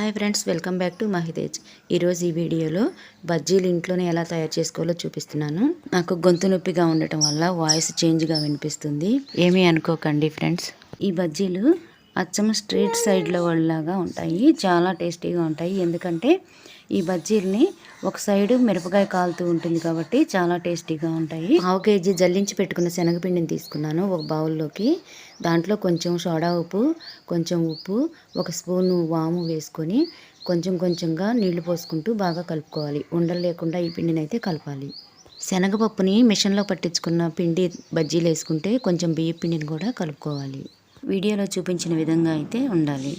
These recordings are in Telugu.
Hi friends welcome back to Mahitej ఈరోజు ఈ వీడియోలో బజ్జీలు ఇంట్లోనే ఎలా తయారు చేసుకోవాలో చూపిస్తున్నాను. నాకు గొంతు నొప్పిగా ఉండటం వల్ల వాయిస్ చేంజ్గా వినిపిస్తుంది. ఏమీ అనుకోకండి ఫ్రెండ్స్ ఈ బజ్జీలు అచ్చం స్ట్రీట్ సైడ్లో వాళ్ళలాగా ఉంటాయి. చాలా టేస్టీగా ఉంటాయి. ఎందుకంటే ఈ బజ్జీల్ని ఒక సైడ్ మిరపకాయ కాలుతూ ఉంటుంది కాబట్టి చాలా టేస్టీగా ఉంటాయి. పావు కేజీ జల్లించి పెట్టుకున్న శనగపిండిని తీసుకున్నాను ఒక బౌల్లోకి. దాంట్లో కొంచెం సోడా ఉప్పు కొంచెం ఉప్పు ఒక స్పూను వాము వేసుకొని కొంచెం కొంచెంగా నీళ్ళు పోసుకుంటూ బాగా కలుపుకోవాలి. ఉండలు లేకుండా ఈ పిండిని అయితే కలపాలి. శనగపప్పుని మిషన్లో పట్టించుకున్న పిండి బజ్జీలు వేసుకుంటే కొంచెం బియ్య పిండిని కూడా కలుపుకోవాలి. వీడియోలో చూపించిన విధంగా అయితే ఉండాలి.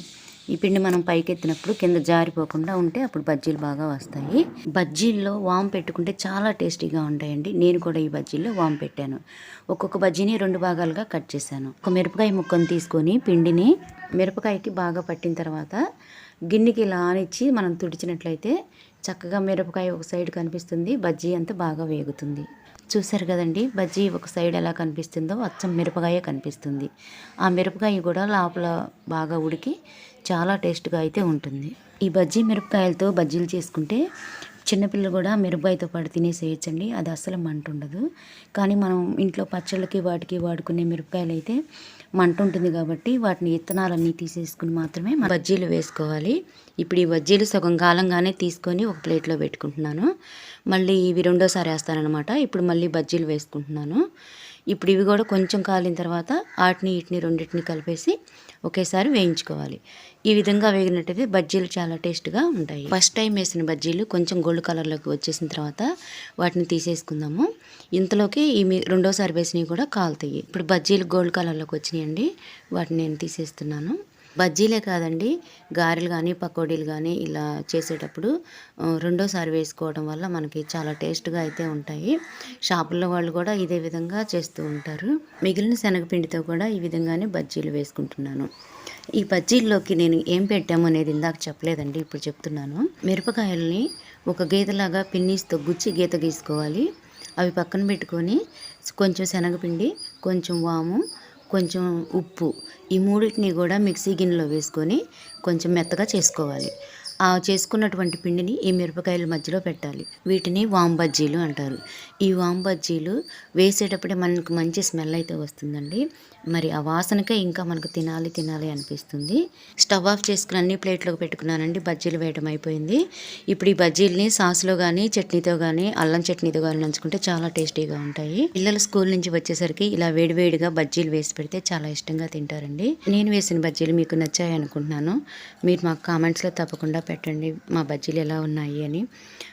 ఈ పిండి మనం పైకెత్తినప్పుడు కింద జారిపోకుండా ఉంటే అప్పుడు బజ్జీలు బాగా వస్తాయి. బజ్జీల్లో వామ్ పెట్టుకుంటే చాలా టేస్టీగా ఉంటాయండి. నేను కూడా ఈ బజ్జీల్లో వామ్ పెట్టాను. ఒక్కొక్క బజ్జీని రెండు భాగాలుగా కట్ చేశాను. ఒక మిరపకాయ ముక్కను తీసుకొని పిండిని మిరపకాయకి బాగా పట్టిన తర్వాత గిన్నెకి ఇలా ఆనిచ్చి మనం తుడిచినట్లయితే చక్కగా మిరపకాయ ఒక సైడ్ కనిపిస్తుంది. బజ్జీ అంతా బాగా వేగుతుంది. చూసారు కదండి బజ్జీ ఒక సైడ్ ఎలా కనిపిస్తుందో అచ్చం మిరపకాయ కనిపిస్తుంది. ఆ మిరపకాయ కూడా లోపల బాగా ఉడికి చాలా టేస్ట్గా అయితే ఉంటుంది. ఈ బజ్జీ మిరపకాయలతో బజ్జీలు చేసుకుంటే చిన్నపిల్లలు కూడా మిరపకాయతో పాటు తినేసేయచ్చండి. అది అసలు మంట ఉండదు. కానీ మనం ఇంట్లో పచ్చళ్ళకి వాటికి వాడుకునే మిరపకాయలు అయితే మంట ఉంటుంది కాబట్టి వాటిని ఇత్తనాలన్నీ తీసేసుకుని మాత్రమే బజ్జీలు వేసుకోవాలి. ఇప్పుడు ఈ బజ్జీలు సగం కాలంగానే తీసుకొని ఒక ప్లేట్లో పెట్టుకుంటున్నాను. మళ్ళీ ఇవి రెండోసారి వేస్తానమాట ఇప్పుడు మళ్ళీ బజ్జీలు వేసుకుంటున్నాను. ఇప్పుడు ఇవి కూడా కొంచెం కాలిన తర్వాత వాటిని వీటిని రెండింటిని కలిపేసి ఒకేసారి వేయించుకోవాలి. ఈ విధంగా వేగినట్టయితే బజ్జీలు చాలా టేస్ట్గా ఉంటాయి. ఫస్ట్ టైం వేసిన బజ్జీలు కొంచెం గోల్డ్ కలర్లోకి వచ్చేసిన తర్వాత వాటిని తీసేసుకుందాము. ఇంతలోకి ఈ రెండోసారి వేసినవి కూడా కాలుతాయి. ఇప్పుడు బజ్జీలు గోల్డ్ కలర్లోకి వచ్చినాయండి. వాటిని నేను తీసేస్తున్నాను. బజ్జీలే కాదండి గారెలు కానీ పకోడీలు కానీ ఇలా చేసేటప్పుడు రెండోసారి వేసుకోవడం వల్ల మనకి చాలా టేస్ట్గా అయితే ఉంటాయి. షాపుల్లో వాళ్ళు కూడా ఇదే విధంగా చేస్తూ ఉంటారు. మిగిలిన శనగపిండితో కూడా ఈ విధంగానే బజ్జీలు వేసుకుంటున్నాను. ఈ బజ్జీల్లోకి నేను ఏం పెట్టాము అనేది ఇందాక చెప్పలేదండి ఇప్పుడు చెప్తున్నాను. మిరపకాయల్ని ఒక గీతలాగా పిన్నీస్తో గుచ్చి గీత గీసుకోవాలి. అవి పక్కన పెట్టుకొని కొంచెం శనగపిండి కొంచెం వాము కొంచెం ఉప్పు. ఈ మూడింటిని కూడా మిక్సీ గిన్నెలో వేసుకొని కొంచెం మెత్తగా చేసుకోవాలి. చేసుకున్నటువంటి పిండిని ఈ మిరపకాయల మధ్యలో పెట్టాలి. వీటిని వామ్ బజ్జీలు అంటారు. ఈ వామ్ బజ్జీలు వేసేటప్పుడే మనకు మంచి స్మెల్ అయితే వస్తుందండి. మరి ఆ వాసనకే ఇంకా మనకు తినాలి తినాలి అనిపిస్తుంది. స్టవ్ ఆఫ్ చేసుకుని అన్ని ప్లేట్లోకి పెట్టుకున్నానండి. బజ్జీలు వేయడం అయిపోయింది. ఇప్పుడు ఈ బజ్జీలని సాస్లో కానీ చట్నీతో కానీ అల్లం చట్నీతో కానీ నంచుకుంటే చాలా టేస్టీగా ఉంటాయి. పిల్లలు స్కూల్ నుంచి వచ్చేసరికి ఇలా వేడివేడిగా బజ్జీలు వేసి పెడితే చాలా ఇష్టంగా తింటారండి. నేను వేసిన బజ్జీలు మీకు నచ్చాయి అనుకుంటున్నాను మీరు మాకు కామెంట్స్లో తప్పకుండా పెట్టండి మా బజ్జీలు ఎలా ఉన్నాయి అని.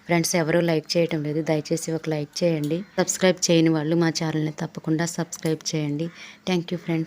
ఫ్రెండ్స్ ఎవరూ లైక్ చేయటం లేదు. దయచేసి ఒక లైక్ చేయండి. సబ్స్క్రైబ్ చేయని వాళ్ళు మా ఛానల్ని తప్పకుండా సబ్స్క్రైబ్ చేయండి. Thank you friends.